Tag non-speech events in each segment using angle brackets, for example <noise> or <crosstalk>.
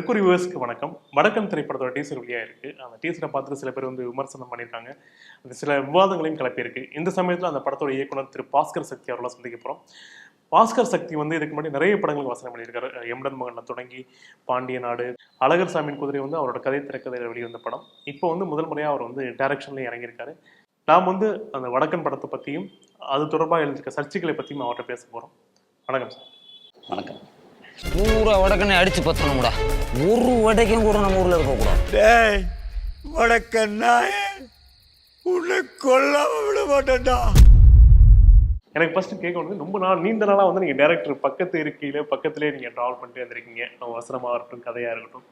Mercury வியூவர்ஸ்க்கு வணக்கம். வடக்கன் திரைப்படத்தோட teaser வெளியாக இருக்கு. அந்த டீசரை பார்த்துட்டு சில பேர் வந்து விமர்சனம் பண்ணியிருக்காங்க. அது சில விவாதங்களையும் கிளப்பியிருக்கு. இந்த சமயத்தில் அந்த படத்தோட இயக்குனர் திரு பாஸ்கர் சக்தி அவர்களை சந்திக்க போகிறோம் பாஸ்கர் சக்தி வந்து இதுக்கு முன்னாடி நிறைய படங்களுக்கு வசனம் பண்ணியிருக்காரு. எம்டன் மகனை தொடங்கி பாண்டிய நாடு அழகர் சாமியின் குதிரை வந்து அவரோட கதை திரைக்கதையில் வெளிவந்த படம். இப்போ வந்து முதல் முறையாக அவர் வந்து டைரக்ஷன்லேயும் இறங்கியிருக்காரு. நாம் வந்து அந்த வடக்கன் படத்தை பற்றியும் அது தொடர்பாக எழுதியிருக்க சர்ச்சைகளை பற்றியும் அவர்கிட்ட பேச போகிறோம் வணக்கம் சார். வணக்கம். பூரா வடக்கனை அடிச்சு பத்தணும்டா. ஒரு வடைக்கும் கூட நம்ம ஊர்ல இருக்க கூடாது. டேய் வடக்க நாயே உன்னை கொல்லாம விட மாட்டேன்டா. எனக்கு ஃபர்ஸ்ட் கேட்க வந்து ரொம்ப நாள் நீண்ட நாளாக வந்து நீங்கள் டேரக்டர் பக்கத்து இருக்கையில பக்கத்துலேயே நீங்கள் ட்ராவல் பண்ணிட்டு வந்திருக்கீங்க. வசனமாக இருக்கட்டும் கதையாக இருக்கட்டும்.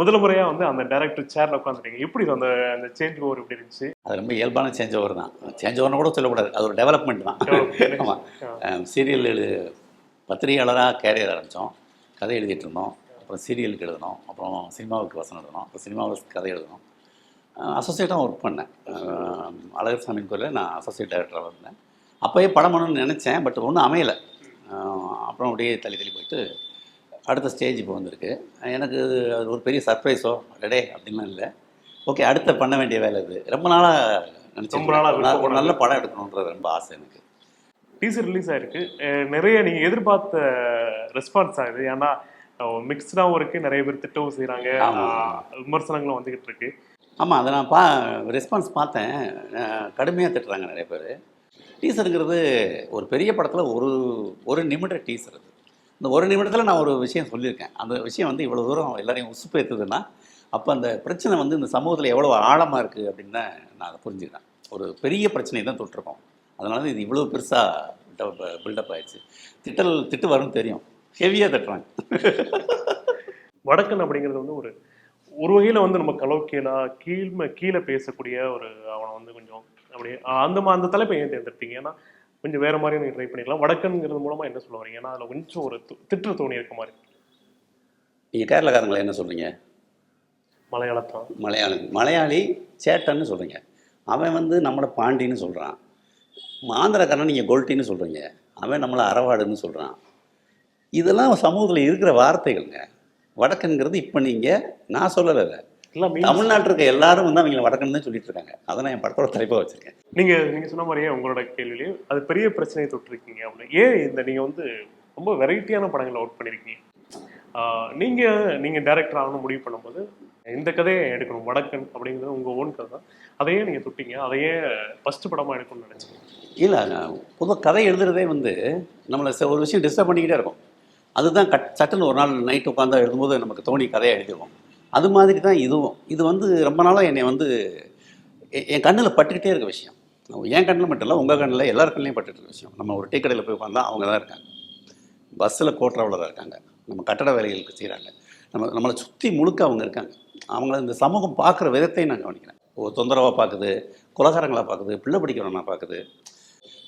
முதல் முறையாக வந்து அந்த டேரக்டர் சேரில் உட்காந்துருக்கீங்க எப்படி அந்த அந்த சேஞ்ச் ஓவர் எப்படி இருந்துச்சு? அது ரொம்ப இயல்பான சேஞ்ச் ஓவர் தான். சேஞ்ச் ஓவர்னு கூட சொல்லக்கூடாது. அது ஒரு டெவலப்மெண்ட் தான். ஆமாம் சீரியல் பத்திரிகையாளராக கேரியர் ஆரம்பித்தோம் கதை எழுதிட்டு இருந்தோம் அப்புறம் சீரியலுக்கு எழுதணும் அப்புறம் சினிமாவுக்கு வசனம் எழுதணும் அப்புறம் சினிமாவுக்கு கதை எழுதணும் அசோசியேட்டாக ஒர்க் பண்ணேன். அழகர் சாமி கோயிலில் நான் அசோசியேட் டைரக்டராக இருந்தேன் அப்போயே படம் பண்ணணும்னு நினச்சேன் பட் ஒன்றும் அமையலை. அப்புறம் அப்படியே தள்ளி தள்ளி போயிட்டு அடுத்த ஸ்டேஜ் இப்போ வந்திருக்கு. எனக்கு அது ஒரு பெரிய சர்ப்ரைஸோ டே அப்படின்லாம் இல்லை. ஓகே அடுத்த பண்ண வேண்டிய வேலை இது. ரொம்ப நாளாக நினச்சேன் ரொம்ப நாளா விருப்பம் ஒரு நல்ல படம் எடுக்கணுன்றது ரொம்ப ஆசை எனக்கு. டீசர் ரிலீஸ் ஆயிருக்கு. நிறைய நீங்கள் எதிர்பார்த்த ரெஸ்பான்ஸ் ஆகுது ஏன்னா மிக்ஸ்டாகவும் இருக்குது நிறைய பேர் திட்டவும் செய்கிறாங்க. விமர்சனங்களும் வந்துகிட்டு இருக்கு. ஆமாம் அதை நான் பா ரெஸ்பான்ஸ் பார்த்தேன். கடுமையாக திட்டுறாங்க நிறைய பேர். டீசருங்கிறது ஒரு பெரிய படத்தில் ஒரு ஒரு நிமிட டீசர் அது. இந்த ஒரு நிமிடத்தில் நான் ஒரு விஷயம் சொல்லியிருக்கேன். அந்த விஷயம் வந்து இவ்வளோ தூரம் எல்லாரையும் உசுப்பேற்றுதுன்னா அப்போ அந்த பிரச்சனை வந்து இந்த சமூகத்தில் எவ்வளோ ஆழமாக இருக்குது அப்படின்னு நான் அதை புரிஞ்சுக்கிறேன் ஒரு பெரிய பிரச்சனையை தான் தொட்டிருக்கோம். அதனால தான் இது இவ்வளோ பெருசாக பில்டப் ஆயிடுச்சு. திட்டல் திட்டு வரும்னு தெரியும். ஹெவியாக தட்டுறாங்க. வடக்கன் அப்படிங்கிறது வந்து ஒரு ஒரு வகையில் வந்து நம்ம கலோக்கியலா கீழ்மை கீழே பேசக்கூடிய ஒரு அவனை வந்து கொஞ்சம் அப்படியே அஹ் அந்த அந்த தலைப்பை ஏன் தேர்ந்தெடுத்தீங்க? ஏன்னா கொஞ்சம் வேற மாதிரி நீங்கள் ட்ரை பண்ணிக்கலாம். வடக்கன்ங்கிறது மூலமா என்ன சொல்ல வரீங்க? ஏன்னா அதில் கொஞ்சம் ஒரு திட்டு தோணி இருக்க மாதிரி. நீங்கள் கேரளக்காரங்களை என்ன சொல்கிறீங்க மலையாளத்தான். மலையாளி மலையாளி சேட்டன்னு சொல்கிறீங்க அவன் வந்து நம்மளை பாண்டின்னு சொல்கிறான் ஆந்திரக்காரன் நீங்கள் கொல்ட்டின்னு சொல்கிறீங்க அவன் நம்மளை அரவாடுன்னு சொல்கிறான் இதெல்லாம் சமூகத்தில் இருக்கிற வார்த்தைகள்ங்க. வடக்குங்கிறது இப்போ நீங்கள் நான் சொல்லலை. தமிழ்நாட்டில் இருக்க எல்லாரும் வந்து அவங்கள வடக்குன்னு தான் சொல்லிட்டு இருக்காங்க. அதை நான் என் படத்தோட தலைப்பாக வச்சுருக்கேன். நீங்க நீங்க சொன்ன மாதிரியே உங்களோட கேள்வியிலே அது பெரிய பிரச்சனையை தொட்டிருக்கீங்க அப்படின்னு. ஏன் இந்த நீங்க வந்து ரொம்ப வெரைட்டியான படங்களை ஒர்க் பண்ணிருக்கீங்க? ஆஹ் நீங்க நீங்க டைரக்டர் ஆகணும் முடிவு பண்ணும்போது இந்த கதையை எடுக்கணும் வடக்கன் அப்படிங்கிறது உங்கள் ஓன் கதை தான் அதையே நீங்கள் தொட்டிங்க. அதையே ஃபஸ்ட்டு படமாக எடுக்கணும்னு நினைச்சீங்க. இல்லை பொதுவாக கதை எழுதுறதே வந்து நம்மளை ஒரு விஷயம் டிஸ்டர்ப் பண்ணிக்கிட்டே இருக்கும். அதுதான் கட் சட்டுன்னு ஒரு நாள் நைட்டு உட்காந்து எழுதும்போது நமக்கு தோணி கதையை எழுதிடுவோம். அது மாதிரி தான் இதுவும். இது வந்து ரொம்ப நாளாக என்னை வந்து எ- என் கண்ணில் பட்டுக்கிட்டே இருக்க விஷயம். என் கண்ணில் மட்டும் இல்லை உங்கள் கண்ணில் எல்லார் கண்ணிலையும் பட்டுட்டு இருக்க விஷயம். நம்ம ஒரு டீ கடையில் போய் உட்காந்தா அவங்க தான் இருக்காங்க. பஸ்ஸில் கோட்ராவலராக இருக்காங்க. நம்ம கட்டட வேலைகளுக்கு செய்கிறாங்க நம்ம நம்மளை சுற்றி முழுக்க அவங்க இருக்காங்க. அவங்கள இந்த சமூகம் பார்க்குற விதத்தை நான் கவனிக்கிறேன். ஒரு தொந்தரவாக பார்க்குது குலகாரங்களாக பார்க்குது பிள்ளை படிக்கிறவனா பார்க்குது.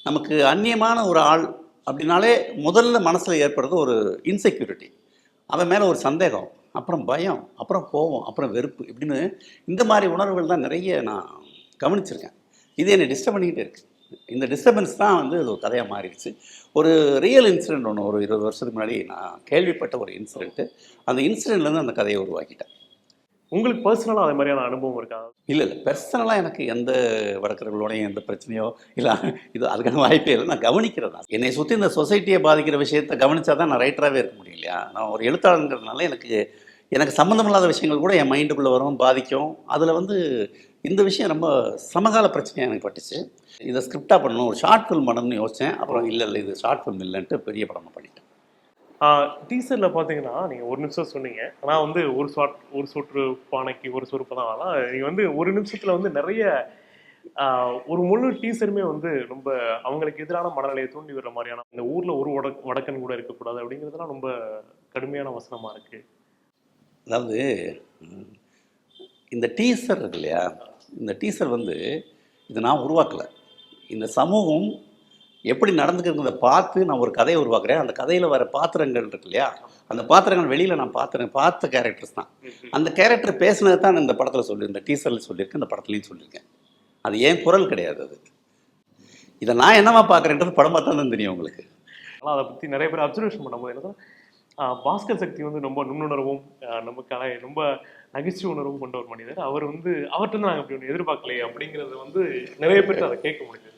நமக்கு அந்நியமான ஒரு ஆள் அப்படின்னாலே முதல்ல மனசில் ஏற்படுறது ஒரு இன்செக்யூரிட்டி அவன் மேலே ஒரு சந்தேகம் அப்புறம் பயம் அப்புறம் கோபம் அப்புறம் வெறுப்பு இப்படின்னு இந்த மாதிரி உணர்வுகள் தான் நிறைய நான் கவனிச்சிருக்கேன். இது என்னை டிஸ்டர்ப் பண்ணிக்கிட்டே இருக்கு. இந்த டிஸ்டர்பன்ஸ் தான் வந்து இது ஒரு கதையாக மாறிடுச்சு. ஒரு ரியல் இன்சிடென்ட் ஒன்று ஒரு இருபது வருஷத்துக்கு முன்னாடி நான் கேள்விப்பட்ட ஒரு இன்சிடென்ட்டு அந்த இன்சிடென்ட்லேருந்து அந்த கதையை உருவாக்கிட்டேன். உங்களுக்கு பர்சனலாக அதே மாதிரியான அனுபவம் இருக்கா? இல்லை இல்லை. பர்சனலாக எனக்கு எந்த வழக்கர்களோடையும் எந்த பிரச்சனையோ இல்லை இது அதுக்கான வாய்ப்பே இல்லை. நான் கவனிக்கிறதா? என்னை சுற்றி இந்த சொசைட்டியை பாதிக்கிற விஷயத்தை கவனிச்சா தான் நான் ரைட்டராகவே இருக்க முடியும் இல்லையா? நான் ஒரு எழுத்தாளங்கிறதுனால எனக்கு எனக்கு சம்மந்தமில்லாத விஷயங்கள் கூட என் மைண்டுக்குள்ளே வரும் பாதிக்கும். அதில் வந்து இந்த விஷயம் ரொம்ப சமகால பிரச்சனையாக எனக்கு பட்டுச்சு. இதை ஸ்கிரிப்டாக பண்ணணும். ஒரு ஷார்ட் ஃபில்ம் பண்ணணும்னு யோசித்தேன் அப்புறம் இல்லை இல்லை இது ஷார்ட் ஃபில்ம் இல்லைன்ட்டு பெரிய படமாக பண்ணி டீசரில் பார்த்தீங்கன்னா நீங்கள் ஒரு நிமிஷம் சொன்னீங்க. ஆனால் வந்து ஒரு ஷாட் ஒரு சொட்டு பானைக்கு ஒரு சொருப்பு தான் ஆகலாம் நீங்கள் வந்து ஒரு நிமிஷத்தில் வந்து நிறைய ஒரு முழு டீசருமே வந்து ரொம்ப அவங்களுக்கு எதிரான மனநிலையை தூண்டி விடுற மாதிரியான இந்த ஊரில் ஒரு வட வடக்கன் கூட இருக்கக்கூடாது அப்படிங்கிறதுலாம் ரொம்ப கடுமையான வசனமாக இருக்குது அதாவது இந்த டீசர் இருக்கு இல்லையா? இந்த டீசர் வந்து இது நான் உருவாக்கலை. இந்த சமூகம் எப்படி நடந்துக்கிறத பார்த்து நான் ஒரு கதையை உருவாக்குறேன். அந்த கதையில் வர பாத்திரங்கள் இருக்கு இல்லையா? அந்த பாத்திரங்கள் வெளியில் நான் பார்த்துறேன் பார்த்த கேரக்டர்ஸ் தான். அந்த கேரக்டர் பேசுனது தான் இந்த படத்தில் சொல்லி இந்த டீசரில் சொல்லியிருக்கேன். இந்த படத்துலையும் சொல்லியிருக்கேன். அது ஏன் குரல் கிடையாது அது? இதை நான் என்னவா பார்க்குறேன்றது படம் பார்த்தா தான் தெரியும் உங்களுக்கு. ஆனால் அதை பத்தி நிறைய பேர் அப்சர்வேஷன் பண்ணும்போது என்னன்னா பாஸ்கர் சக்தி வந்து ரொம்ப நுண்ணுணர்வும் நம்ம கலை ரொம்ப நகைச்சுவை உணர்வும் கொண்ட ஒரு மனிதர். அவர் வந்து அவர்கிட்ட நாங்கள் அப்படி ஒன்று எதிர்பார்க்கலையே அப்படிங்கிறது வந்து நிறைய பேர்ட்டு அதை கேட்க முடியுது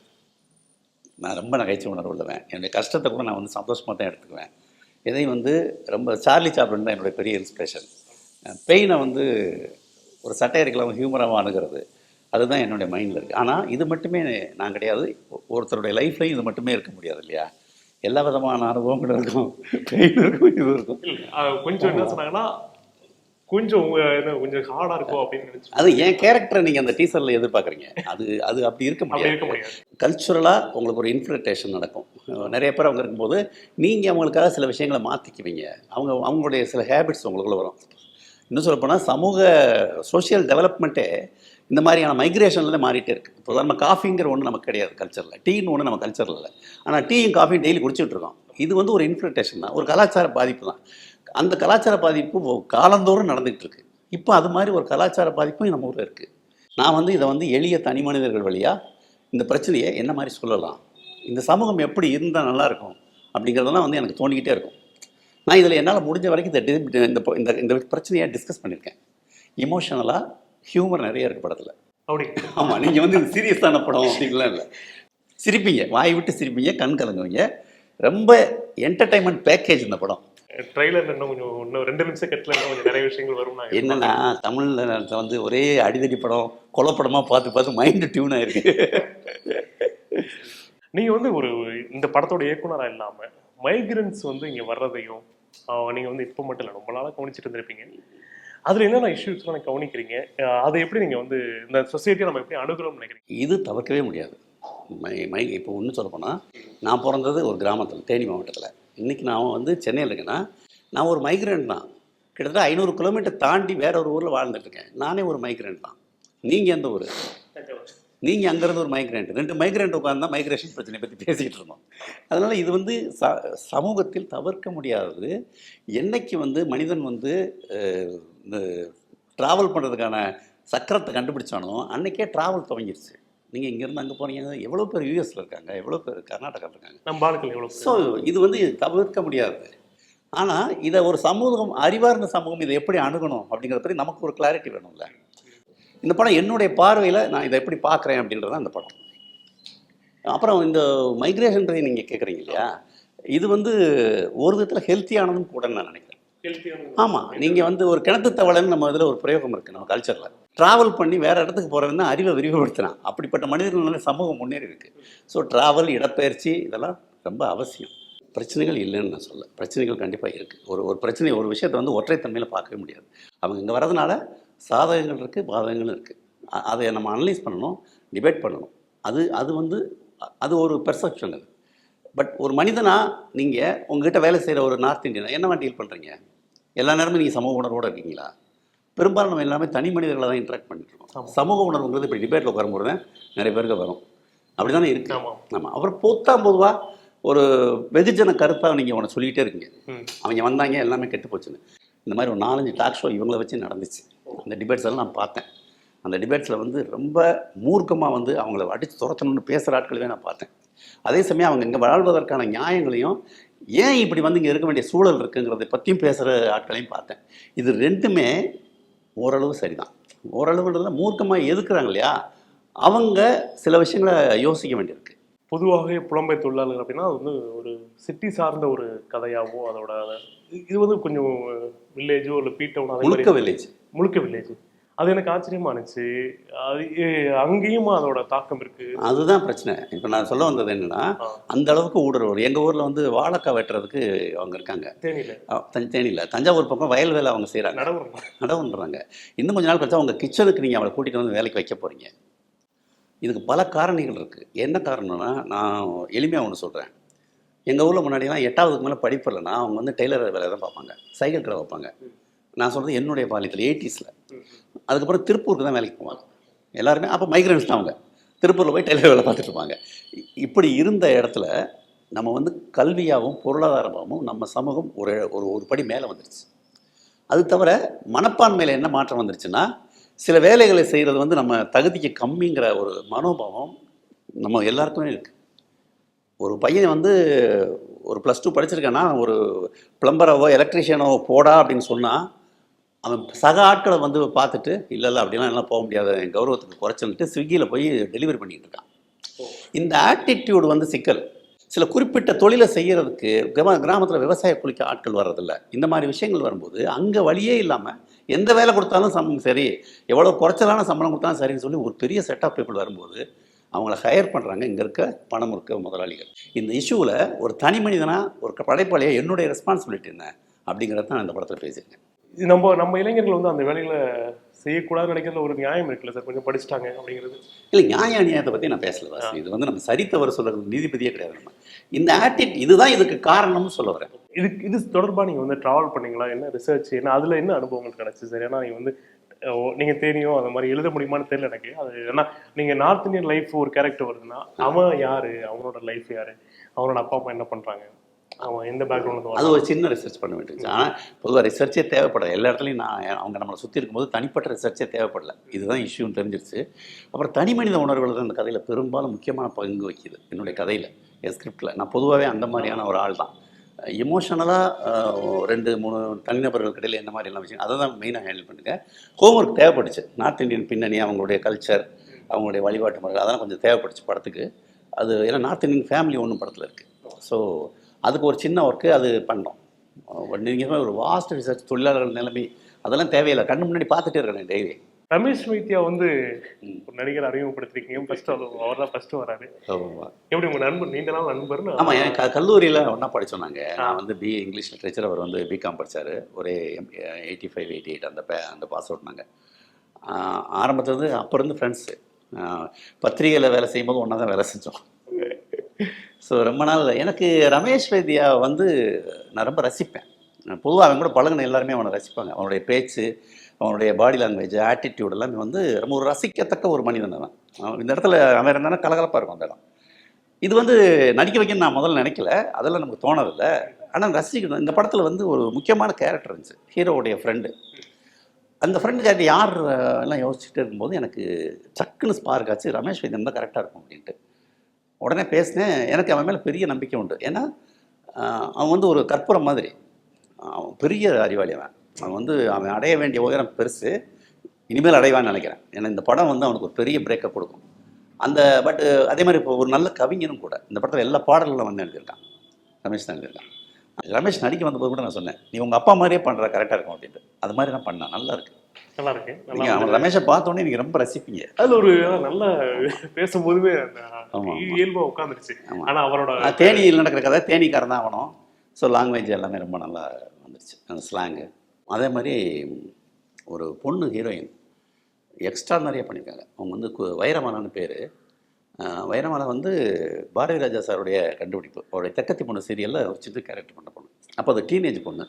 நான் ரொம்ப நகைச்சுவை உணர்வு உள்ளவன். என்னுடைய கஷ்டத்தை கூட நான் வந்து சந்தோஷமாக தான் எடுத்துக்குவேன். இதையும் வந்து ரொம்ப சார்லி சாப்ளின் தான் என்னுடைய பெரிய இன்ஸ்பிரேஷன் பெயினை வந்து ஒரு சட்டையரிக்கலாம் ஹியூமராக அணுகிறது. அதுதான் என்னுடைய மைண்டில் இருக்குது ஆனால் இது மட்டுமே நான் கிடையாது. ஒருத்தருடைய லைஃப்லையும் இது மட்டுமே இருக்க முடியாது இல்லையா? எல்லா விதமான அனுபவங்களும் இருக்கும் பெயின் <laughs> இருக்கும். இது இருக்கும் கொஞ்சம் என்ன சொன்னாங்கன்னா கொஞ்சம் கொஞ்சம் ஹார்டா இருக்கும் அப்படின்னு அது என் கேரக்டரை நீங்கள் அந்த டீசரில் எதிர்பார்க்குறீங்க. அது அது அப்படி இருக்க இருக்க முடியாது. கல்ச்சுரலாக உங்களுக்கு ஒரு இன்ஃபில்ட்ரேஷன் நடக்கும். நிறைய பேர் அவங்க இருக்கும்போது நீங்கள் அவங்களுக்காக சில விஷயங்களை மாற்றிக்குவீங்க அவங்க அவங்களுடைய சில ஹேபிட்ஸ் உங்களுக்குள்ள வரும். இன்னும் சொல்லப்போனால் சமூக சோஷியல் டெவலப்மெண்ட்டே இந்த மாதிரியான மைக்ரேஷனில் மாறிட்டே இருக்குது இப்போ நம்ம காஃபிங்கிற ஒன்று நமக்கு கிடையாது கல்ச்சரில் டீன்னு ஒன்று நம்ம கல்ச்சரில் இல்லை. ஆனால் டீயும் காஃபியும் டெய்லி குடிச்சிட்டு இருக்கோம். இது வந்து ஒரு இன்ஃபில்ட்ரேஷன் தான். ஒரு கலாச்சார பாதிப்பு தான். அந்த கலாச்சார பாதிப்பு காலந்தோறும் நடந்துகிட்டு இருக்கு. இப்போ அது மாதிரி ஒரு கலாச்சார பாதிப்பும் நம்ம ஊரில் இருக்குது நான் வந்து இதை வந்து எளிய தனி மனிதர்கள் வழியாக இந்த பிரச்சனையை என்ன மாதிரி சொல்லலாம்? இந்த சமூகம் எப்படி இருந்தால் நல்லா இருக்கும்? அப்படிங்கிறதெல்லாம் வந்து எனக்கு தோணிக்கிட்டே இருக்கும். நான் இதில் என்னால் முடிஞ்ச வரைக்கும் இந்த இந்த இந்த பிரச்சனையை டிஸ்கஸ் பண்ணியிருக்கேன். இமோஷனலாக ஹியூமர் நிறைய இருக்கு படத்தில். அப்படி. ஆமாம் நீங்கள் வந்து இது சீரியஸான படம் அப்படின்லாம் இல்லை. சிரிப்பீங்க வாய் விட்டு சிரிப்பீங்க கண் கலங்குவீங்க. ரொம்ப என்டர்டைன்மெண்ட் பேக்கேஜ் இந்த படம். ட்ரெய்லர் இன்னும் கொஞ்சம் இன்னும் ரெண்டு நிமிஷம் கட்டில இன்னும் கொஞ்சம் நிறைய விஷயங்கள் வரும் நான் என்னன்னா தமிழில் வந்து ஒரே அடிதடி படம் கொலப்படமாக பார்த்து பார்த்து மைண்டு டியூன் ஆயிருக்கு. நீங்க வந்து ஒரு இந்த படத்தோட இயக்குனரா இல்லாம மைக்ரன்ஸ் வந்து இங்க வர்றதையும் ஆஹ் நீங்க வந்து இப்போ மட்டும் இல்லை ரொம்ப நாளா கவனிச்சிட்டு இருந்திருப்பீங்க. அதுல என்னென்ன இஷ்யூஸ்லாம் கவனிக்கிறீங்க? ஆஹ் அதை எப்படி நீங்க வந்து இந்த சொசைட்டியை நம்ம எப்படி அணுகிறோம்னு நினைக்கிறீங்க? இது தவிர்க்கவே முடியாது. மை மை இப்போ ஒன்று சொல்லப்போனால் நான் பிறந்தது ஒரு கிராமத்தில் தேனி மாவட்டத்தில். இன்றைக்கி நான் வந்து சென்னையில் இருக்கேன்னா நான் ஒரு மைக்ரேண்ட் தான். கிட்டத்தட்ட ஐநூறு கிலோமீட்டர் தாண்டி வேற ஒரு ஊரில் வாழ்ந்துட்டுருக்கேன் நானே ஒரு மைக்ரேண்ட் தான். நீங்கள் எந்த ஊர்? நீங்கள் அங்கேருந்து ஒரு மைக்ரேண்ட் ரெண்டு மைக்ரேண்ட் உட்காந்து மைக்ரேஷன் பிரச்சனை பற்றி பேசிக்கிட்டு இருந்தோம். அதனால் இது வந்து ச சமூகத்தில் தவிர்க்க முடியாதது. என்னைக்கு வந்து மனிதன் வந்து இந்த ட்ராவல் பண்ணுறதுக்கான சக்கரத்தை கண்டுபிடிச்சானோ அன்றைக்கே ட்ராவல் துவங்கிருச்சு. நீங்கள் இங்கேருந்து அங்கே போனீங்க எவ்வளோ பேர் யூஎஸில் இருக்காங்க? எவ்வளோ பேர் கர்நாடகாவில் இருக்காங்க? நம்ம ஆட்கள் எவ்வளவு ஸோ இது வந்து தவிர்க்க முடியாது. ஆனால் இதை ஒரு சமூகம் அறிவார்ந்த சமூகம் இதை எப்படி அணுகணும் அப்படிங்கிறத பற்றி நமக்கு ஒரு கிளாரிட்டி வேணும்ல. இந்த படம் என்னுடைய பார்வையில் நான் இதை எப்படி பார்க்குறேன் அப்படின்றது தான் இந்த படம். அப்புறம் இந்த மைக்ரேஷன்றதை நீங்கள் கேட்குறீங்க இல்லையா? இது வந்து ஒரு விதத்தில் ஹெல்த்தியானதும் கூட நான் நினைக்கிறேன். ஆமாம் நீங்கள் வந்து ஒரு கிணத்து தவளைன்னு நம்ம இதில் ஒரு பிரயோகம் இருக்குது நம்ம கல்ச்சரில் ட்ராவல் பண்ணி வேறு இடத்துக்கு போகிறதுனா அறிவை விரிவுபடுத்தினான் அப்படிப்பட்ட மனிதர்களால சமூகம் முன்னேறி இருக்குது ஸோ ட்ராவல் இடப்பெயர்ச்சி இதெல்லாம் ரொம்ப அவசியம். பிரச்சனைகள் இல்லைன்னு நான் சொல்ல பிரச்சனைகள் கண்டிப்பாக இருக்குது ஒரு ஒரு பிரச்சனை ஒரு விஷயத்தை வந்து ஒற்றைத்தன்மையில் பார்க்கவே முடியாது. அவங்க இங்கே வரதுனால சாதகங்கள் இருக்குது பாதகங்களும் இருக்குது அதை நம்ம அனலைஸ் பண்ணணும் டிபேட் பண்ணணும். அது அது வந்து அது ஒரு பெர்செப்ஷன் அது. பட் ஒரு மனிதனாக நீங்கள் உங்ககிட்ட வேலை செய்கிற ஒரு நார்த் இந்தியனா என்னவா டீல் பண்ணுறீங்க எல்லா நேரமும் நீங்கள் சமூக உணர்வோடு இருக்கீங்களா? பெரும்பாலும் நம்ம எல்லாமே தனி மனிதர்களை தான் இன்ட்ராக்ட் பண்ணிட்டு இருக்கோம். சமூக உணர்வுங்கிறது இப்படி டிபேட்டில் உட்காரும்போது தான் நிறைய பேருக்கு வரும். அப்படி தானே இருக்கு. ஆமா ஆமாம் அப்புறம் பொத்தாம் பொதுவாக ஒரு வெகுஜன கருத்தாக நீங்கள் உன சொல்லிகிட்டே இருக்கீங்க. அவங்க வந்தாங்க எல்லாமே கெட்டு போச்சுன்னு. இந்த மாதிரி ஒரு நாலஞ்சு டாக் ஷோ இவங்கள வச்சு நடந்துச்சு. அந்த டிபேட்ஸ் எல்லாம் நான் பார்த்தேன். அந்த டிபேட்ஸில் வந்து ரொம்ப மூர்க்கமாக வந்து அவங்கள அடித்து துரத்தணும்னு பேசுகிற ஆட்களவே நான் பார்த்தேன். அதே சமயம் அவங்க இங்கே வாழ்வதற்கான நியாயங்களையும் ஏன் இப்படி வந்து இங்கே இருக்க வேண்டிய சூழல் இருக்குங்கிறத பற்றியும் பேசுகிற ஆட்களையும் பார்த்தேன். இது ரெண்டுமே ஓரளவு சரிதான். ஓரளவுன்றதுல மூர்க்கமாக எதுக்குறாங்க இல்லையா? அவங்க சில விஷயங்களை யோசிக்க வேண்டியிருக்கு. பொதுவாகவே புலம்பெயர் தொழிலாளர்கள் அப்படின்னா அது வந்து ஒரு சிட்டி சார்ந்த ஒரு கதையாவோ அதோட இது- வந்து கொஞ்சம் வில்லேஜோ இல்லை பீ டவுன் அதே முழுக்க வில்லேஜ் முழுக்க வில்லேஜ் அது எனக்கு ஆச்சரியமா இருந்துச்சு அது அங்கேயும் அதோட தாக்கம் இருக்கு. அதுதான் பிரச்சனை. இப்போ நான் சொல்ல வந்தது என்னன்னா. அந்த அளவுக்கு ஊடுருவல் எங்கள் ஊரில் வந்து வாழைக்காய் வெட்டுறதுக்கு அவங்க இருக்காங்க. தேனியில. தேனியில். தஞ்சாவூர் பக்கம் வயல் வேலை அவங்க செய்கிறாங்க நடவு நடவுன்றாங்க இன்னும் கொஞ்ச நாள் கழிச்சா அவங்க கிச்சனுக்கு நீங்கள் அவளை கூட்டிகிட்டு வந்து வேலைக்கு வைக்க போகிறீங்க இதுக்கு பல காரணிகள் இருக்குது என்ன காரணம்னா நான் எளிமையாக ஒன்று சொல்கிறேன் எங்கள் ஊரில் முன்னாடிலாம் எட்டாவதுக்கு மேலே படிப்பு இல்லைன்னா அவங்க வந்து டெய்லர் வேலை தான் பார்ப்பாங்க. சைக்கிள் கடை வைப்பாங்க. நான் சொல்கிறது என்னுடைய பாலியத்தில் எயிட்டிஸில். அதுக்கப்புறம் திருப்பூருக்கு தான் வேலைக்கு போவாங்க. எல்லாருமே அப்போ மைக்ரன்ஸ் தான் அவங்க. திருப்பூரில் போய் டெய்லர் வேலை பார்த்துட்டு இருப்பாங்க. இப்படி இருந்த இடத்துல நம்ம வந்து கல்வியாகவும் பொருளாதாரமாகவும் நம்ம சமூகம் ஒரு ஒரு ஒரு படி மேலே வந்துடுச்சு அது தவிர மனப்பான்மையில் என்ன மாற்றம் வந்துருச்சுன்னா சில வேலைகளை செய்கிறது வந்து நம்ம தகுதிக்கு கம்மிங்கிற ஒரு மனோபாவம் நம்ம எல்லாருக்குமே இருக்குது ஒரு பையன் வந்து ஒரு ப்ளஸ் டூ படிச்சிருக்கேன்னா ஒரு ப்ளம்பரவோ எலக்ட்ரிஷியனோ போடா அப்படின்னு சொன்னால் அவன் சக ஆட்களை வந்து பார்த்துட்டு இல்லை இல்லை அப்படிலாம் எல்லாம் போக முடியாது. என் கௌரவத்துக்கு குறைச்சுன்ட்டு ஸ்விக்கியில் போய் டெலிவரி பண்ணிட்டு இருக்கான். இந்த ஆட்டிடியூடு வந்து சிக்கல். சில குறிப்பிட்ட தொழிலை செய்யறதுக்கு கிராம கிராமத்தில் விவசாய குளிக்க ஆட்கள் வர்றதில்ல. இந்த மாதிரி விஷயங்கள் வரும்போது அங்கே வழியே இல்லாமல் எந்த வேலை கொடுத்தாலும் சம் சரி எவ்வளோ குறைச்சலான சம்பளம் கொடுத்தாலும் சரின்னு சொல்லி ஒரு பெரிய செட் ஆஃப் பீப்புள் வரும்போது அவங்கள ஹையர் பண்ணுறாங்க இங்கே இருக்க பணம் இருக்க முதலாளிகள். இந்த இஷ்யூவில் ஒரு தனி மனிதனாக ஒரு படைப்பாளியை என்னுடைய ரெஸ்பான்சிபிலிட்டி என்ன? அப்படிங்கிறத நான் இந்த படத்தில் பேசியிருக்கேன். இது நம்ம நம்ம இளைஞர்கள் வந்து அந்த வேலைகளை செய்யக்கூடாதுன்னு நினைக்கிறதுல ஒரு நியாயம் இருக்குல்ல சார்? கொஞ்சம் படிச்சுட்டாங்க அப்படிங்கிறது. இல்லை நியாய அநியாயத்தை பற்றி நான் பேசல இது வந்து நம்ம சரி தவறு சொல்கிறது நீதிபதியே கிடையாது நம்ம. இந்த ஆட்டிட் இதுதான் இதுக்கு காரணம்னு சொல்ல வரேன். இது இது தொடர்பாக நீங்கள் வந்து ட்ராவல் பண்ணீங்களா? என்ன ரிசர்ச் என்ன அதில் என்ன அனுபவங்கள் கிடச்சி சார்? ஏன்னா நீங்கள் வந்து அஹ், நீங்க தெரியும் அந்த மாதிரி எழுத முடியுமான்னு தெரியல எனக்கு. அது ஏன்னா நீங்க நார்த் இந்தியன் லைஃப் ஒரு கேரக்டர் வருதுன்னா அவன் யாரு? அவனோட லைஃப் யாரு? அவனோட அப்பா அம்மா என்ன பண்றாங்க? அவன் எந்த பேக்ரவுண்ட் அது ஒரு சின்ன ரிசர்ச் பண்ண வேண்டியது. ஆனால் பொதுவாக ரிசர்ச்சே தேவைப்படல. எல்லா இடத்துலையும் நான் அவங்க நம்மளை சுற்றி இருக்கும்போது தனிப்பட்ட ரிசர்ச்சே தேவைப்படல. இதுதான் இஷ்யூன்னு தெரிஞ்சிருச்சு. அப்புறம் தனி மனித உணர்வுகள் தான் இந்த கதையில் பெரும்பாலும் முக்கியமான பங்கு வகிக்குது என்னுடைய கதையில் என் ஸ்கிரிப்டில் நான் பொதுவாகவே அந்த மாதிரியான ஒரு ஆள் தான். இமோஷனலாக ரெண்டு மூணு தனிநபர்களுக்கு இடையில என்ன மாதிரிலாம் விஷயம் அதை தான் மெயினாக ஹேண்டில் பண்ணுங்க. ஹோம்ஒர்க் தேவைப்பட்டுச்சு நார்த் இந்தியன் பின்னணி அவங்களுடைய கல்ச்சர் அவங்களுடைய வழிபாட்டு முறைகள் அதெல்லாம் கொஞ்சம் தேவைப்பட்டுச்சு படத்துக்கு. அது ஏன்னா நார்த் இந்தியன் ஃபேமிலி ஒன்றும் படத்தில் இருக்குது ஸோ அதுக்கு ஒரு சின்ன ஒர்க்கு அது பண்ணோம். நீங்கள் ஒரு வாஸ்ட் ரிசர்ச் தொழிலாளர்கள் நிலைமை அதெல்லாம் தேவையில்லை. கண்ணு முன்னாடி பார்த்துட்டே இருக்கேன் டெய்லி ரமேஷ் வைத்தியா வந்து ஒரு நடிகர் அறிமுகப்படுத்திருக்கீங்க. ஃபர்ஸ்ட் அவர் தான் ஃபர்ஸ்ட் வராரு. எப்படி உங்க நண்பர் நீண்ட நாள் நண்பர் ஆமாம் என் க கல்லூரியில் ஒன்றா படித்தோம் நாங்கள் நான் வந்து பிஏ இங்கிலீஷ் லிட்ரேச்சர் அவர் வந்து பிகாம் படிச்சாரு. ஒரே எயிட்டி ஃபைவ் எயிட்டி எயிட் அந்த பே அந்த பாஸ் அவுட் நாங்கள் ஆரம்பத்துலேருந்து அப்போ இருந்து ஃப்ரெண்ட்ஸு பத்திரிகையில் வேலை செய்யும்போது ஒன்றா தான் வேலை செஞ்சோம். ஸோ ரொம்ப நாள் எனக்கு ரமேஷ் வைத்தியா வந்து நான் ரொம்ப ரசிப்பேன். பொதுவாக அவன் கூட பழகின எல்லாருமே அவனை ரசிப்பாங்க. அவனுடைய பேச்சு அவனுடைய பாடி லாங்குவேஜ் ஆட்டிடியூட் எல்லாமே வந்து ரொம்ப ஒரு ரசிக்கத்தக்க ஒரு மனிதன் தான் இந்த இடத்துல அவன் இருந்தானா கலகலப்பாக இருக்கும் அந்த இடம் இது வந்து நடிக்க வைக்கணும்னு நான் முதல்ல நினைக்கல. அதெல்லாம் நமக்கு தோணதில்லை. ஆனால் ரசிக்கணும். இந்த படத்தில் வந்து ஒரு முக்கியமான கேரக்டர் இருந்துச்சு. ஹீரோவுடைய ஃப்ரெண்டு அந்த ஃப்ரெண்டு கேரக்டர் யார் எல்லாம் யோசிச்சுட்டு இருக்கும்போது எனக்கு சக்குன்னு ஸ்பார்க் ஆச்சு. ரமேஷ் வைத்தியம் தான் கரெக்டாக இருக்கும் அப்படின்ட்டு. உடனே பேசினேன். எனக்கு அவன் மேலே பெரிய நம்பிக்கை உண்டு. ஏன்னா அவன் வந்து ஒரு கற்பூரம் மாதிரி. அவன் பெரிய அறிவாளி அவன். அவன் வந்து அவன் அடைய வேண்டிய உயரம் பெருசு. இனிமேல் அடைவான்னு நினைக்கிறேன். ஏன்னா இந்த படம் வந்து அவனுக்கு ஒரு பெரிய பிரேக்கை கொடுக்கும். அந்த பட் அதே மாதிரி இப்போ ஒரு நல்ல கவிஞனும் கூட இந்த படத்தில் எல்லா பாடல்களும் வந்து எழுதியிருக்கான். ரமேஷ் தான் எழுதியிருக்கான். ரமேஷ் நடிக்க வந்தபோது கூட நான் சொன்னேன் நீ உங்கள் அப்பா மாதிரியே பண்ணுற கரெக்டாக இருக்கும் அப்படின்ட்டு. அது மாதிரி தான் பண்ணேன். நல்லா இருக்கு. நல்லா இருக்கு. நீங்கள் அவன் ரமேஷை பார்த்தோன்னே நீங்கள் ரொம்ப ரசிப்பீங்க. அதுல ஒரு நல்ல பேசும்போதுமே. இயல்பா உட்காந்துருச்சு. ஆனா அவரோட தேனியில் நடக்கிற கதை தேனிக்காரன் தான் ஆகணும் ஸோ லாங்குவேஜ் எல்லாமே ரொம்ப நல்லா வந்துருச்சு அந்த ஸ்லாங்கு அதே மாதிரி ஒரு பொண்ணு ஹீரோயின் எக்ஸ்ட்ரா நிறைய பண்ணியிருக்காங்க அவங்க வந்து கு- வைரமாலான்னு பேர். வைரமாலா வந்து பாரதி ராஜா சாருடைய கண்டுபிடிப்பு அவருடைய தெக்கத்தி பொண்ணு சீரியலில் ஒரு சின்ன கேரக்டர் பண்ண பொண்ணு. அப்போ அது டீனேஜ் பொண்ணு.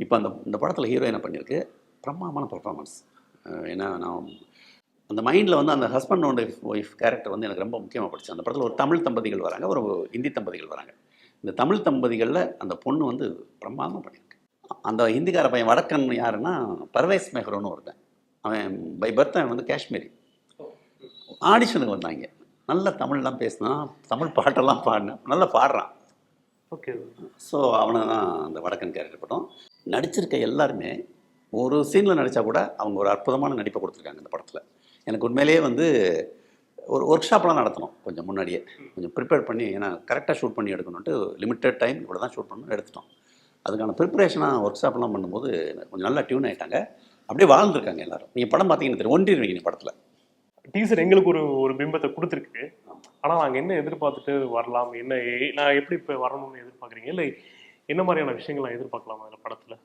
இப்போ அந்த இந்த படத்தில் ஹீரோயினை பண்ணியிருக்கு. பிரமாமான பர்ஃபார்மன்ஸ் ஏன்னா நான் அந்த மைண்டில் வந்து அந்த ஹஸ்பண்ட் அண்ட் ஒய்ஃப் கேரக்டர் வந்து எனக்கு ரொம்ப முக்கியமாக படிச்சு. அந்த படத்தில் ஒரு தமிழ் தம்பதிகள் வராங்க ஒரு இந்தி தம்பதிகள் வராங்க. இந்த தமிழ் தம்பதிகளில் அந்த பொண்ணு வந்து பிரமாதமாக பண்ணியிருக்கு. அந்த ஹிந்திக்கார பையன் வடக்கன் யாருன்னா பர்வேஸ் மெஹ்ரோன்னு ஒருத்தன். அவன் பை பர்த் அவன் வந்து காஷ்மீரி. ஆடிஷனுக்கு வந்தாங்க. நல்ல தமிழ்லாம் பேசினான் தமிழ் பாட்டெல்லாம் பாடினான் நல்லா பாடுறான். ஓகே ஸோ அவனை தான் அந்த வடக்கன் கேரக்டர் படம். நடிச்சிருக்க எல்லாருமே ஒரு சீனில் நடித்தா கூட அவங்க ஒரு அற்புதமான நடிப்பை கொடுத்துருக்காங்க இந்த படத்தில். எனக்கு உண்மையிலேயே வந்து ஒரு ஒர்க் ஷாப்லாம் நடத்தணும். கொஞ்சம் முன்னாடியே. கொஞ்சம் ப்ரிப்பேர் பண்ணி ஏன்னா கரெக்டாக ஷூட் பண்ணி எடுக்கணுன்ட்டு லிமிட்டட் டைம் இவ்வளோ தான் ஷூட் பண்ணணும் எடுத்துட்டோம். அதுக்கான ப்ரிப்பரேஷனாக ஒர்க் ஷாப்லாம் பண்ணும்போது கொஞ்சம் நல்லா டியூன் ஆகிட்டாங்க அப்படியே வாழ்ந்துருக்காங்க எல்லாரும். நீங்கள் படம் பார்த்தீங்கன்னு தெரியும். ஒன்றிடுவீங்க நீ படத்தில். டீசர் எங்களுக்கு ஒரு ஒரு பிம்பத்தை கொடுத்துருக்கு. ஆனா நாங்க என்ன எதிர்பார்த்துட்டு வரலாம்? என்ன நான் எப்படி இப்ப வரணும்னு எதிர்பார்க்குறீங்க? இல்லை என்ன மாதிரியான விஷயங்கள் எதிர்பார்க்கலாம் அதில் படத்துல?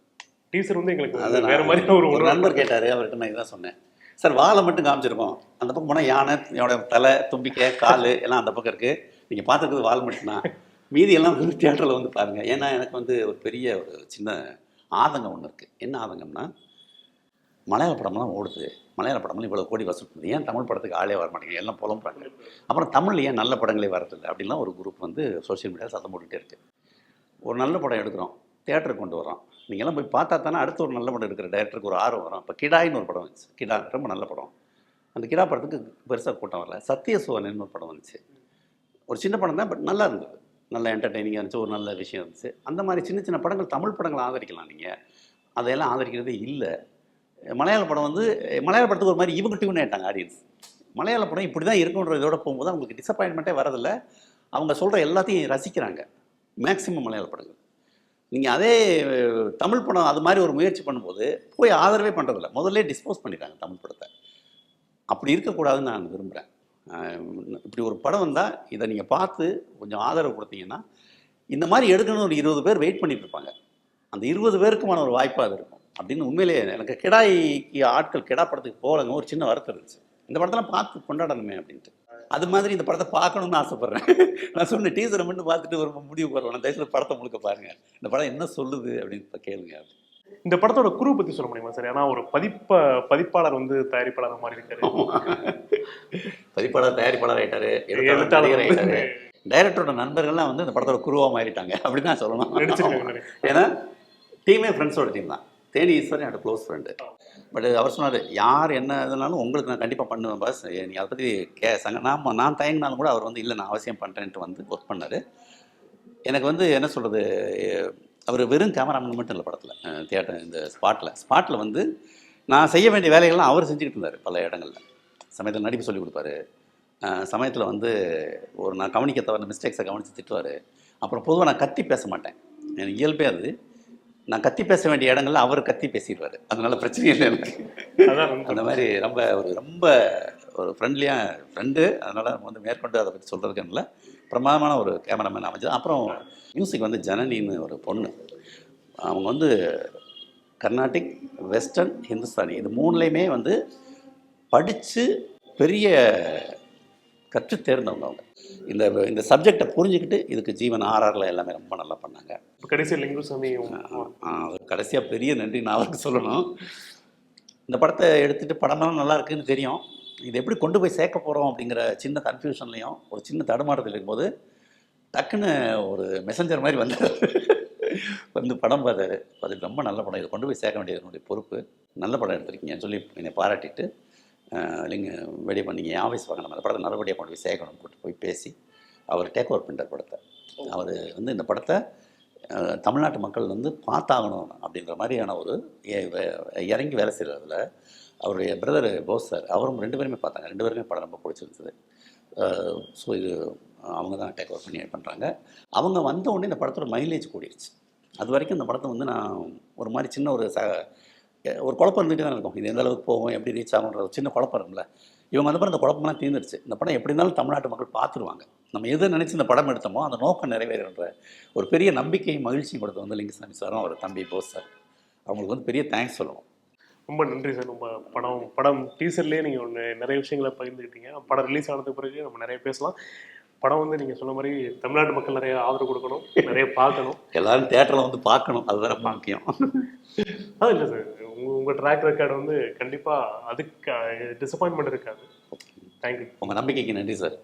டீசர் வந்து எங்களுக்கு வேற நான் மாதிரி ஒரு நண்பர் கேட்டார். அவர்கிட்ட நான் இதான் சொன்னேன். சார் வாழை மட்டும் காமிச்சிருக்கோம். அந்த பக்கம் போனால் யானை என்னோட தலை தும்பிக்கை கால் எல்லாம் அந்த பக்கம் இருக்குது நீங்கள் பார்த்துருக்குறது வால் மட்டும்தான். மீதி எல்லாம் வந்து தியேட்டரில் வந்து பாருங்கள் ஏன்னா எனக்கு வந்து ஒரு பெரிய ஒரு சின்ன ஆதங்கம் ஒன்று இருக்குது என்ன ஆதங்கம்னா மலையாள படம்லாம் ஓடுது. மலையாள படம்லாம் இவ்வளோ கோடி வசூல் பண்ணுது. ஏன் தமிழ் படத்துக்கு ஆளே வர மாட்டேங்குது? எல்லாம் புலம்புறாங்க. அப்புறம் தமிழ்ல ஏன் நல்ல படங்களே வரதில்லை? அப்படின்லாம் ஒரு குரூப் வந்து சோஷியல் மீடியாவில் சத்தம் போட்டுகிட்டே இருக்குது ஒரு நல்ல படம் எடுக்கிறோம். தியேட்டருக்கு கொண்டு வரோம் நீங்கள்லாம் போய் பார்த்தா தானே அடுத்து ஒரு நல்ல படம் எடுக்கிற டேரக்டருக்கு ஒரு ஆர்வம் வரும். இப்போ கிடாயின்னு ஒரு படம் வந்துச்சு. கிடா ரொம்ப நல்ல படம். அந்த கிடா படத்துக்கு பெருசாக கூட்டம் வரல. சத்திய சோழன் ஒரு படம் வந்துச்சு. ஒரு சின்ன படம் தான் பட் நல்லா இருந்தது. நல்ல என்டர்டெய்னிங்காக இருந்துச்சு. ஒரு நல்ல விஷயம் இருந்துச்சு. அந்த மாதிரி சின்ன சின்ன படங்கள் தமிழ் படங்களை ஆதரிக்கலாம் நீங்கள் அதையெல்லாம் ஆதரிக்கிறதே இல்லை. மலையாள படம் வந்து மலையாள படத்துக்கு ஒரு மாதிரி இவங்க டியூன் ஆயிட்டாங்க ஆடியன்ஸ் மலையாள படம் இப்படி தான் இருக்குன்ற இதோட போகும்போது அவங்களுக்கு டிசப்பாயின்மெண்ட்டே வரதில்லை அவங்க சொல்கிற எல்லாத்தையும் ரசிக்கிறாங்க. மேக்ஸிமம் மலையாள படங்கள். நீங்கள் அதே தமிழ் படம் அது மாதிரி ஒரு முயற்சி பண்ணும்போது போய் ஆதரவே பண்ணுறதில்ல முதல்ல டிஸ்போஸ் பண்ணிடுறாங்க தமிழ் படத்தை. அப்படி இருக்கக்கூடாதுன்னு நான் விரும்புகிறேன் இப்படி ஒரு படம் வந்தால் இதை நீங்கள் பார்த்து கொஞ்சம் ஆதரவு கொடுத்தீங்கன்னா இந்த மாதிரி எடுக்கணும்னு ஒரு இருபது பேர் வெயிட் பண்ணிட்டு இருப்பாங்க. அந்த இருபது பேருக்குமான ஒரு வாய்ப்பாக அது இருக்கும். அப்படின்னு உண்மையிலேயே எனக்கு கிடாய்க்கு ஆட்கள் கிடா படத்துக்கு போகலங்க ஒரு சின்ன வருத்தம் இருந்துச்சு. இந்த படத்தெல்லாம் பார்த்து கொண்டாடணுமே அப்படின்ட்டு. அது மாதிரி இந்த படத்தை பார்க்கணும்னு ஆசைப்பட்றேன். நான் சொன்ன டீசரை மட்டும் பார்த்துட்டு ஒரு முடிவு வருவேன் தயவுசெய்து படத்தை முழுக்க பாருங்க. இந்த படம் என்ன சொல்லுது அப்படின்னு கேளுங்க. இந்த படத்தோட குரு பத்தி சொல்ல முடியுமா சார்? ஏன்னா ஒரு பதிப்ப பதிப்பாளர் வந்து தயாரிப்பாளர் மாதிரி இருக்காரு. பதிப்பாளர் தயாரிப்பாளர் ஆயிட்டாரு. எழுத்தாளர் ஆயிட்டாரு. டைரக்டரோட நண்பர்கள்லாம் வந்து இந்த படத்தோட குருவா மாறிட்டாங்க. அப்படின்னு தான் சொல்லணும். ஏன்னா டீமே ஃப்ரெண்ட்ஸோட டீம் தான். தேனி ஈஸ்வரன் என்னோட க்ளோஸ் ஃப்ரெண்டு பட் uh, அவர் சொன்னார் யார் என்ன இதுனாலும் உங்களுக்கு நான் கண்டிப்பாக பண்ணுவேன் பாஸ் நீ அதை பற்றி கே சங்க நான் நான் தயங்கினாலும் கூட அவர் வந்து இல்லை நான் அவசியம் பண்ணுறேன்ட்டு வந்து ஒர்க் பண்ணார். எனக்கு வந்து என்ன சொல்கிறது அவர் வெறும் கேமராமேன் மட்டும் இல்லை படத்தில் தியேட்டர் இந்த ஸ்பாட்டில் ஸ்பாட்டில் வந்து நான் செய்ய வேண்டிய வேலைகள்லாம் அவர் செஞ்சுக்கிட்டு இருந்தார் பல இடங்களில். சமயத்தில் நடிப்பு சொல்லி கொடுப்பாரு. சமயத்தில் வந்து ஒரு நான் கவனிக்க தவிர மிஸ்டேக்ஸை கவனித்து திட்டுவார். அப்புறம் பொதுவாக நான் கத்தி பேச மாட்டேன். எனக்கு இயல்பே அது. நான் கத்தி பேச வேண்டிய இடங்கள்ல அவர் கத்தி பேசிடுவார். அதனால பிரச்சனையே இல்லை எனக்கு. அந்த மாதிரி ரொம்ப ஒரு ரொம்ப ஒரு ஃப்ரெண்ட்லியாக ஃப்ரெண்டு அதனால் நம்ம வந்து மேற்கொண்டு அதை பற்றி சொல்கிறதுக்கு இல்லை பிரமாதமான ஒரு கேமராமேன் அமைஞ்சது. அப்புறம் மியூசிக் வந்து ஜனனின்னு ஒரு பொண்ணு. அவங்க வந்து கர்நாடிக் வெஸ்டர்ன் ஹிந்துஸ்தானி இது மூணுலேயுமே வந்து படித்து பெரிய கற்று தேர்ந்தவங்க அவங்க. இந்த இந்த சப்ஜெக்டை புரிஞ்சுக்கிட்டு இதுக்கு ஜீவன் ஆர்ஆரில் எல்லாமே ரொம்ப நல்லா பண்ணாங்க. இப்ப கடைசியில் லிங்குசாமி அவர் கடைசியாக பெரிய நன்றி நான் அவருக்கு சொல்லணும். இந்த படத்தை எடுத்துகிட்டு படமெல்லாம் நல்லா இருக்குன்னு தெரியும். இது எப்படி கொண்டு போய் சேர்க்க போகிறோம் அப்படிங்கிற சின்ன கன்ஃபியூஷன்லையும் ஒரு சின்ன தடுமாற்றத்தில் இருக்கும்போது டக்குன்னு ஒரு மெசஞ்சர் மாதிரி வந்தார். வந்து படம் பார்த்தாரு. அது ரொம்ப நல்ல படம். இதை கொண்டு போய் சேர்க்க வேண்டியது என்னுடைய பொறுப்பு. நல்ல படம் எடுத்திருக்கீங்கன்னு சொல்லி என்னை பாராட்டிட்டு இல்லைங்க ரெடி பண்ணீங்க. என் ஆஃபீஸ் வாங்க நம்ம அந்த படத்தை நல்லபடியாக கொண்டு போய் சேர்க்கணும் கூட்டு போய் பேசி அவர் டேக் ஓவர் பண்ணிட்டார் படத்தை. அவர் வந்து இந்த படத்தை தமிழ்நாட்டு மக்கள் வந்து பார்த்தாகணும் அப்படின்ற மாதிரியான ஒரு இறங்கி வேலை செய்கிறதுல அவருடைய பிரதர் போஸ் சார் அவரும் ரெண்டு பேருமே பார்த்தாங்க. ரெண்டு பேருமே படம் ரொம்ப பிடிச்சிருந்தது. ஸோ இது அவங்க தான் டேக் ஓவர் பண்ணி பண்ணுறாங்க அவங்க வந்த உடனே இந்த படத்தோட மைலேஜ் கூடிருச்சு. அது வரைக்கும் இந்த படத்தை வந்து நான் ஒரு மாதிரி சின்ன ஒரு ச ஒரு குழப்பம் இருந்துகிட்டே தான் இருக்கும். இது எந்த அளவுக்கு போகும் எப்படி ரீச் ஆகுன்ற ஒரு சின்ன குழப்பம் இருக்கும்ல. இவங்க வந்து இந்த குழப்பம்லாம் தீர்ந்துருச்சு இந்த படம் எப்படி இருந்தாலும் தமிழ்நாட்டு மக்கள் பார்த்துருவாங்க. நம்ம எதை நினச்சி இந்த படம் எடுத்தோமோ அந்த நோக்கம் நிறைவேறுன்ற ஒரு பெரிய நம்பிக்கையும் மகிழ்ச்சியும் கொடுத்து வந்து லிங்குசாமி சாரும் அவர் தம்பி போஸ் சார். அவங்களுக்கு வந்து பெரிய தேங்க்ஸ் சொல்லணும். ரொம்ப நன்றி சார். ரொம்ப படம் படம் டீசர்லேயே நீங்கள் ஒன்று நிறைய விஷயங்களை பகிர்ந்துக்கிட்டீங்க படம் ரிலீஸ் ஆனதுக்கு பிறகு நம்ம நிறைய பேசலாம். படம் வந்து நீங்கள் சொன்ன மாதிரி தமிழ்நாட்டு மக்கள் நிறைய ஆதரவு கொடுக்கணும் நிறைய பார்க்கணும். எல்லாரும் தேட்டரில் வந்து பார்க்கணும். அதுதான் முக்கியம் அது <laughs> இல்லை சார். உங்கள் உங்கள் ட்ராக் ரெக்கார்டு வந்து கண்டிப்பாக அதுக்கு டிசப்பாயின்மெண்ட் இருக்காது. தேங்க்யூ உங்கள் நம்பிக்கைக்கு நன்றி சார்